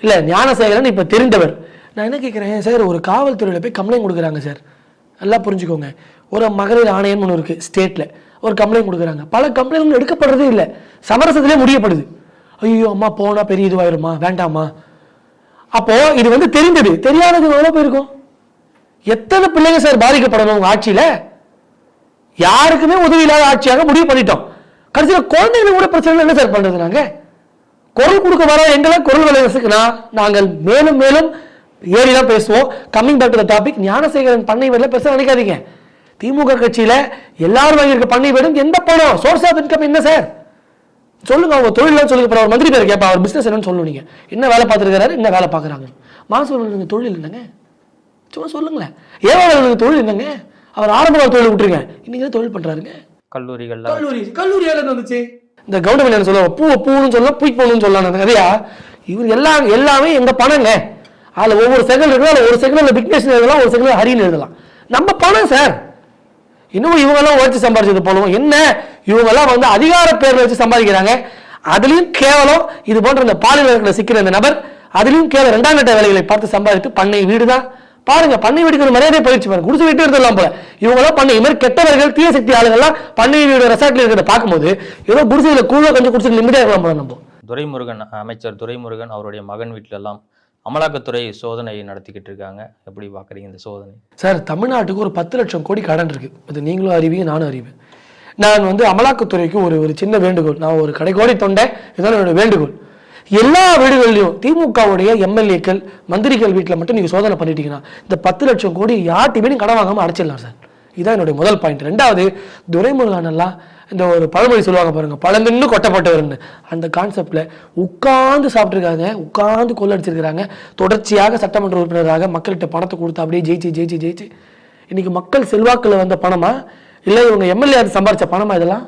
இல்லை ஞானசேகரன் இப்போ தெரிந்தவர். நான் என்ன கேட்குறேன் சார் ஒரு காவல்துறையில் போய் கம்ப்ளைண்ட் கொடுக்குறாங்க சார். நல்லா புரிஞ்சுக்கோங்க. ஒரு மகளிர் ஆணையம் ஒன்று இருக்குது ஸ்டேட்டில் ஒரு கம்ப்ளைண்ட் கொடுக்குறாங்க. பல கம்ப்ளைண்ட் எடுக்கப்படுறதே இல்லை. சமரசத்திலே முடியப்படுது. ஐயோ அம்மா போனால் பெரிய இதுவாயிருமா? வேண்டாமா? அப்போ இது வந்து தெரிந்தது. தெரியாதது எவ்வளோ போயிருக்கும் எத்தனை பிள்ளைங்க சார் பாதிக்கப்படணும் உங்க ஆட்சியில? யாருக்குமே உதவி இல்லாத ஆட்சியாக முடிவு பண்ணிட்டோம். கடைசியில் குழந்தைகளுக்கு கூட பிரச்சனை என்ன சார் பண்ணுறது நாங்கள் குரல் கொடுக்க வர எங்களை குரல் வலைவசுக்குனா நாங்கள் மேலும் மேலும் ஏறி தான் பேசுவோம் coming back to topic Gnanasekaran பண்ணை வீடுல பெருசா நினைக்காதீங்க. திமுக கட்சியில எல்லாரும் வாங்கியிருக்க பண்ணை வீடும் எந்த பணம்? சோர்ஸ் ஆஃப் இன்கம் என்ன சார்? சொல்லுங்க அவங்க தொழிலாம் சொல்லுங்க. அப்புறம் அவர் மந்திரி பேர் கேட்பா அவர் பிசினஸ் என்னன்னு சொல்லணும் என்ன வேலை பார்த்துருக்காரு என்ன வேலை பார்க்குறாங்க? மாசம் தொழில் என்னங்க சும்மா சொல்லுங்களேன். ஏவாளர்களுக்கு தொழில் என்னங்க அவர் ஆரம்ப தொழில் விட்டுருங்க. இன்னைக்கு தொழில் பண்றாருங்க? கல்லூரிகள்ல கல்லூரி கல்லூரி வந்துச்சு? இந்த கவுண்டமணி என்ன சொல்லுவாங்க? பூவை பூன்னு சொல்லலாம் பூய் போகணும்னு சொல்லலாம் கதையா இவர் எல்லாம் எல்லாமே எங்க பணங்க. அதில் ஒவ்வொரு செகண்ட் இருக்கலாம் அதில் ஒரு செகண்ட்ல விக்னேஷன் எழுதலாம் ஒரு செகண்ட்ல ஹரின்னு எழுதலாம். நம்ம பணம் சார். இன்னும் இவங்கெல்லாம் உழைச்சி சம்பாதிச்சது போலவும் என்ன? இவங்கெல்லாம் வந்து அதிகார பேரில் வச்சு சம்பாதிக்கிறாங்க. அதுலேயும் கேவலம் இது போன்ற இந்த பாலியல் சிக்கிற இந்த நபர் அதுலேயும் கேவலம். ரெண்டாம் கட்ட வேலைகளை பார்த்து சம்பாதித்து பண்ணை வீடு தான் பாருங்க பண்ணை வீடுக்கு மரியாதை போயிடுச்சு பாருங்க. குடிசை வீட்டு எடுத்துடலாம் போல. இவங்கெல்லாம் பண்ணை இது மாதிரி கெட்டவர்கள் தீய சக்தி ஆளுகள்லாம் பண்ணை வீடு ரெசார்ட்ல இருக்கிறத பார்க்கும்போது ஏதோ குடிசையில் கூழ கொஞ்சம் குடிச்சு நிம்மதியாக இருக்கலாம் போல நம்ம. துரைமுருகன் அமைச்சர் துரைமுருகன் அவருடைய மகன் வீட்டிலெல்லாம் அமலாக்கத்துறை சோதனை நடத்திக்கிட்டு இருக்காங்க. எப்படி பார்க்குறீங்க இந்த சோதனை? சார் தமிழ்நாட்டுக்கு ஒரு பத்து லட்சம் கோடி கடன் இருக்கு. அது நீங்களும் அறிவீங்க நானும் அறிவேன். நான் வந்து அமலாக்கத்துறைக்கு ஒரு ஒரு சின்ன வேண்டுகோள். நான் ஒரு கடைக்கோடி தொண்டை இதான் என்னோட வேண்டுகோள். எல்லா வீடுகள்லையும் திமுகவுடைய எம்எல்ஏக்கள் மந்திரிகள் வீட்டில் மட்டும் நீங்கள் சோதனை பண்ணிட்டீங்கன்னா இந்த பத்து லட்சம் கோடி யார்ட்டையுமே கடன் வாங்காமல் அடைச்சிடலாம் சார். இதான் என்னுடைய முதல் பாயிண்ட் ரெண்டாவது துரைமுருகானெல்லாம் இந்த ஒரு பழமொழி சொல்லுவாங்க பாருங்க பழந்தின்னு கொட்டப்பட்டவர்னு. அந்த கான்செப்ட்ல உட்கார்ந்து சாப்பிட்ருக்காங்க உட்கார்ந்து கொள்ளடிச்சிருக்கிறாங்க தொடர்ச்சியாக சட்டமன்ற உறுப்பினராக மக்கள்கிட்ட பணத்தை கொடுத்து அப்படியே ஜெயிச்சு ஜெயிச்சு ஜெயிச்சு. இன்னைக்கு மக்கள் செல்வாக்கில் வந்த பணமா? இல்லை இவங்க எம்எல்ஏ சம்பாரிச்ச பணமா இதெல்லாம்?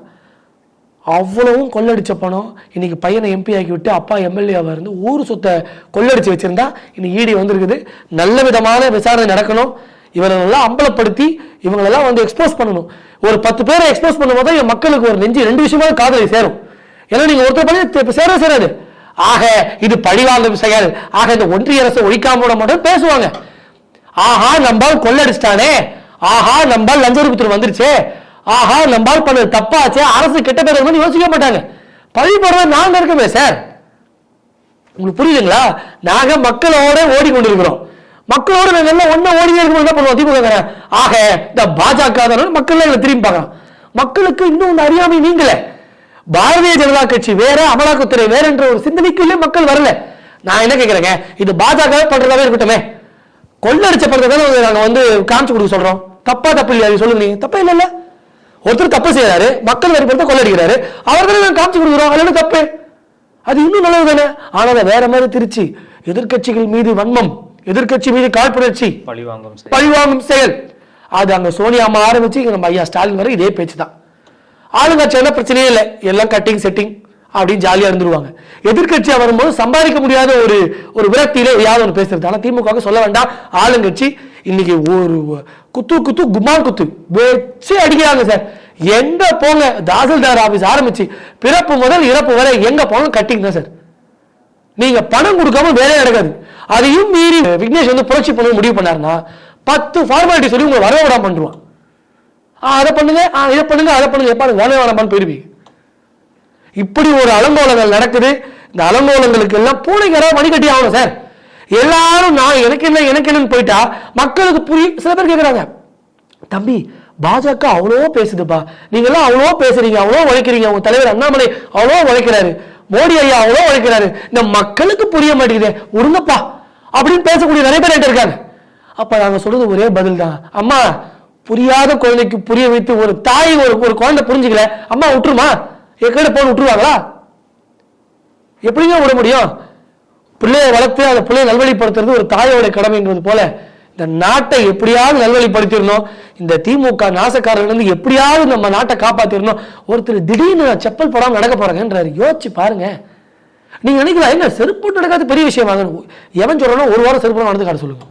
அவ்வளவும் கொள்ளடிச்ச பணம் இன்னைக்கு பையனை எம்பி ஆக்கி விட்டு அப்பா எம்எல்ஏவா இருந்து ஊர் சொத்தை கொள்ளடிச்சு வச்சிருந்தா இன்னைக்கு ஈடி வந்திருக்குது. நல்ல விதமான விசாரணை நடக்கணும். இவங்களெல்லாம் அம்பலப்படுத்தி இவங்களெல்லாம் வந்து எக்ஸ்போஸ் பண்ணணும். ஒரு பத்து பேரை எக்ஸ்போஸ் பண்ணும்போது தான் என் மக்களுக்கு ஒரு நெஞ்சு ரெண்டு விஷயமா காதலை சேரும். ஏன்னா நீங்கள் ஒருத்தர் பண்ணி சேர சேராது ஆக இது பழிவாங்கும் செயல் ஆக இந்த ஒன்றிய அரசு ஒழிக்காம விட மாட்டோம் பேசுவாங்க. ஆஹா நம்பால் கொள்ளடிச்சிட்டானே. ஆஹா நம்பால் லஞ்ச ஒருத்தர் வந்துருச்சே. ஆஹா நம்பால் பண்ணது தப்பாச்சே. அரசு கெட்ட பேர் யோசிக்க மாட்டாங்க. பழி போடுறது நாங்க இருக்கமே சார். உங்களுக்கு புரியுதுங்களா? நாங்க மக்களோட ஓடிக்கொண்டிருக்கிறோம். மக்களோட நாங்க எல்லாம் ஒண்ணா ஓடியே இருக்கணும் என்ன பண்ணுவோம் திமுக ஆக இந்த பாஜக மக்கள் எங்களை திரும்பி பார்க்கலாம் மக்களுக்கு இன்னும் இந்த அறியாமை நீங்களே பாரதிய ஜனதா கட்சி வேற அமலாக்கத்துறை வேற என்ற ஒரு சிந்தனைக்குள்ளே மக்கள் வரல. நான் என்ன கேட்குறேங்க இது பாஜக பண்றதாவே இருக்கட்டுமே. கொள்ளடிச்ச படத்தை நாங்க வந்து காமிச்சு கொடுக்க சொல்றோம். தப்பா தப்பு இல்லையா? சொல்லுங்க நீங்க. தப்பே இல்லைல்ல. ஒருத்தர் தப்பு செய்யறாரு மக்கள் வரி பணத்தை கொள்ளடிக்கிறாரு. அவர் தானே நாங்கள் காமிச்சு கொடுக்குறோம். அதுல தப்பு? அது இன்னும் நல்லது தானே ஆனால் வேற மாதிரி திருச்சி. எதிர்க்கட்சிகள் மீது வன்மம். எதிர்க்கட்சி மீது காழ்ப்புணர்ச்சி. பழிவாங்கும். பழிவாங்கும் செயல். அது அங்க சோனியா அம்மா ஆரம்பிச்சு இங்க நம்ம ஐயா ஸ்டாலின் வரை இதே பேச்சு தான் ஆளுங்கட்சியான பிரச்சனையே இல்லை. எல்லாம் கட்டிங் செட்டிங் அப்படின்னு ஜாலியா இருந்துருவாங்க. எதிர்க்கட்சியா வரும்போது சம்பாதிக்க முடியாத ஒரு ஒரு விரக்தியில யாவது ஒன்று பேசுறது. ஆனா திமுக சொல்ல வேண்டாம். ஆளுங்கட்சி இன்னைக்கு ஒரு குத்து குத்து குமான் குத்து. வச்சு அடிக்கிறாங்க சார். எங்க போங்க? தாசில்தார் ஆபீஸ் ஆரம்பிச்சு. பிறப்பு முதல் இறப்பு வரை எங்க போங்க கட்டிங் தான் சார். நீங்க பணம் கொடுக்காம வேலையே நடக்காது. அதையும் மீறி விக்னேஷ் வந்து புரட்சி பண்ண முடிவு பண்ணாருன்னா பத்து ஃபார்மாலிட்டி சொல்லி உங்களை வர விடாம பண்ணுவான் ஆ அதை பண்ணுங்க ஆ இதை பண்ணுங்க அதை பண்ணுங்க எப்பா வேலை வேணாமான்னு போயிருவீங்க. இப்படி ஒரு அலங்கோலங்கள் நடக்குது. இந்த அலங்கோலங்களுக்கு எல்லாம் பூனைக்கு யாராவது மணி கட்டி ஆகணும் சார். எல்லாரும் நான் எனக்கு என்ன எனக்கு என்னன்னு போயிட்டா மக்களுக்கு புரியும் சில பேர் கேட்குறாங்க தம்பி பாஜக அவ்வளோ பேசுதுப்பா. நீங்கெல்லாம் அவ்வளோ பேசுறீங்க அவ்வளோ உழைக்கிறீங்க. உங்க தலைவர் அண்ணாமலை அவ்வளோ உழைக்கிறாரு. மோடி ஐயா அவ்வளோ உழைக்கிறாரு. இந்த மக்களுக்கு புரிய மாட்டேங்குதே. உருங்கப்பா அப்படின்னு பேசக்கூடிய நிறைய பேர் என்கிட்ட இருக்காங்க. அப்ப நாங்க சொல்றது ஒரே பதில் தான் அம்மா புரியாத குழந்தைக்கு புரிய வைத்து ஒரு தாய் ஒரு ஒரு குழந்தை புரிஞ்சுக்கல. அம்மா விட்டுருமா? எக்கட போன் விட்டுருவாங்களா? எப்படிங்க விட முடியும்? பிள்ளையை வளர்த்து அந்த பிள்ளையை நல்வழிப்படுத்துறது ஒரு தாயோட கடமைங்கிறது போல. இந்த நாட்டை எப்படியாவது நல்வழிப்படுத்திடணும். இந்த திமுக நாசக்காரர்கள் எப்படியாவது நம்ம நாட்டை காப்பாத்திடணும். ஒருத்தர் திடீர்னு நான் செப்பல் போடாமல் நடக்க போறாங்கன்றாரு. யோசிச்சு பாருங்க. நீங்கள் நினைக்கலாம் என்ன செருப்பு நடக்காத பெரிய விஷயம் வாங்கணும். எவன் சொல்றானோ ஒரு வாரம் செருப்பு நடந்து காட்ட சொல்லுங்க.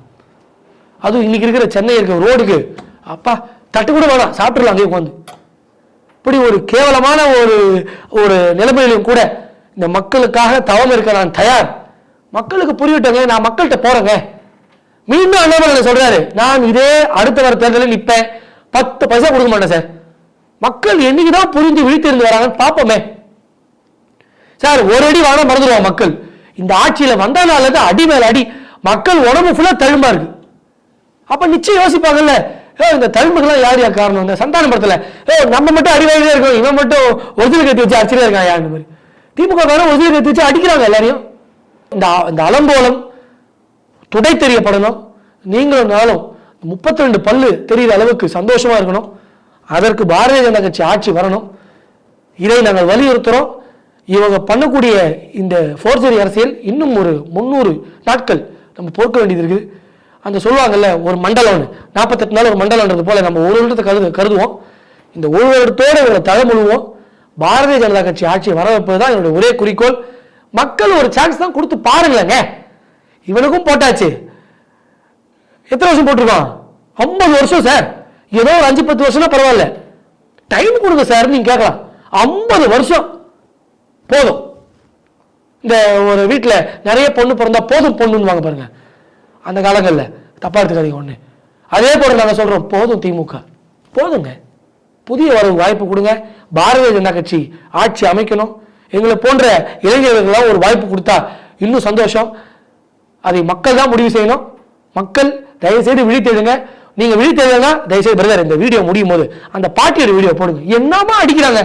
அதுவும் இன்னைக்கு இருக்கிற சென்னை இருக்க ரோடுக்கு. அப்பா தட்டு கூட வேணாம் சாப்பிட்றலாம் அங்கேயே உட்காந்து இப்படி ஒரு கேவலமான ஒரு ஒரு நிலைமையிலும் கூட இந்த மக்களுக்காக தவம் இருக்க நான் தயார். மக்களுக்கு புரியட்டங்க நான் மக்கள்கிட்ட போறேங்க. மீண்டும் அண்ணாமலை சொல்றாரு? நான் இதே அடுத்த வர தேர்தலில் நிற்பேன். பத்து பைசா கொடுக்க மாட்டேன் சார். மக்கள் என்னைக்குதான் புரிஞ்சு விழித்திருந்து வராங்கன்னு பார்ப்போமே. சார் ஒரு அடி வாங்க மறந்துடுவோம் மக்கள். இந்த ஆட்சியில வந்தனால தான் அடி மேல அடி மக்கள் உடம்பு ஃபுல்லா தழும்பா இருக்கு. அப்ப நிச்சயம் யோசிப்பாங்கல்ல ஏ இந்த தழும்புக்கெல்லாம் யார் யார் காரணம்? இந்த சந்தான படத்துல ஏ நம்ம மட்டும் அடி வாங்கிட்டே இருக்கோம் இவன் மட்டும் ஒரிஜினல் கத்தி வச்சு அடிச்சுட்டே இருக்கான் யாருன்னு மாதிரி. திமுக காரன் ஒரிஜினல் கட்டி வச்சு அடிக்கிறாங்க எல்லாரையும். இந்த இந்த அலம்போலம் துடை தெரியப்படணும். நீங்களும் நாளும் முப்பத்தி ரெண்டு பல்லு தெரிகிற அளவுக்கு சந்தோஷமா இருக்கணும். அதற்கு பாரதிய ஜனதா கட்சி ஆட்சி வரணும். இதை நாங்கள் வலியுறுத்துறோம். இவங்க பண்ணக்கூடிய இந்த ஃபோர்ஜரி அரசியல் இன்னும் ஒரு முந்நூறு நாட்கள் நம்ம பொறுக்க வேண்டியது இருக்குது. அந்த சொல்லுவாங்கல்ல ஒரு மண்டலம்னு. நாற்பத்தெட்டு நாள் ஒரு மண்டலம்ன்றது போல நம்ம ஒரு வருடத்தை கருது கருதுவோம். இந்த ஒரு வருடத்தோடு இவங்களை தழமுழுவோம். பாரதிய ஜனதா கட்சி ஆட்சியை வர வைப்பது தான் என்னுடைய ஒரே குறிக்கோள். மக்கள் ஒரு சான்ஸ் தான் கொடுத்து பாருங்களேங்க. இவனுக்கும் போட்டாச்சு. எத்தனை வருஷம் போட்டிருக்கான்? ஐம்பது வருஷம் சார். ஏதோ ஒரு அஞ்சு பத்து வருஷம்னா பரவாயில்ல. டைம் கொடுங்க சார் நீங்க கேட்கலாம். ஐம்பது வருஷம். போதும். இந்த ஒரு வீட்டில் நிறைய பொண்ணு பிறந்தா போதும் பொண்ணுன்னு வாங்க பாருங்க. அந்த காலங்களில் தப்பா எடுத்துக்காதீங்க ஒன்று அதே போல் நாங்கள் சொல்கிறோம் போதும் திமுக. போதுங்க. புதிய வரவு வாய்ப்பு கொடுங்க. பாரதிய ஜனதா கட்சி ஆட்சி அமைக்கணும். எங்களை போன்ற இளைஞர்களுக்கெல்லாம் ஒரு வாய்ப்பு கொடுத்தா இன்னும் சந்தோஷம். அதை மக்கள் தான் முடிவு செய்யணும். மக்கள் தயவு செய்து விழித்தெழுங்க நீங்கள் விழித்தெழுங்க தயவு செய்து பிரதர் இந்த வீடியோ முடியும் போது அந்த பாட்டியோட வீடியோ போடுங்க. என்னமா அடிக்கிறாங்க?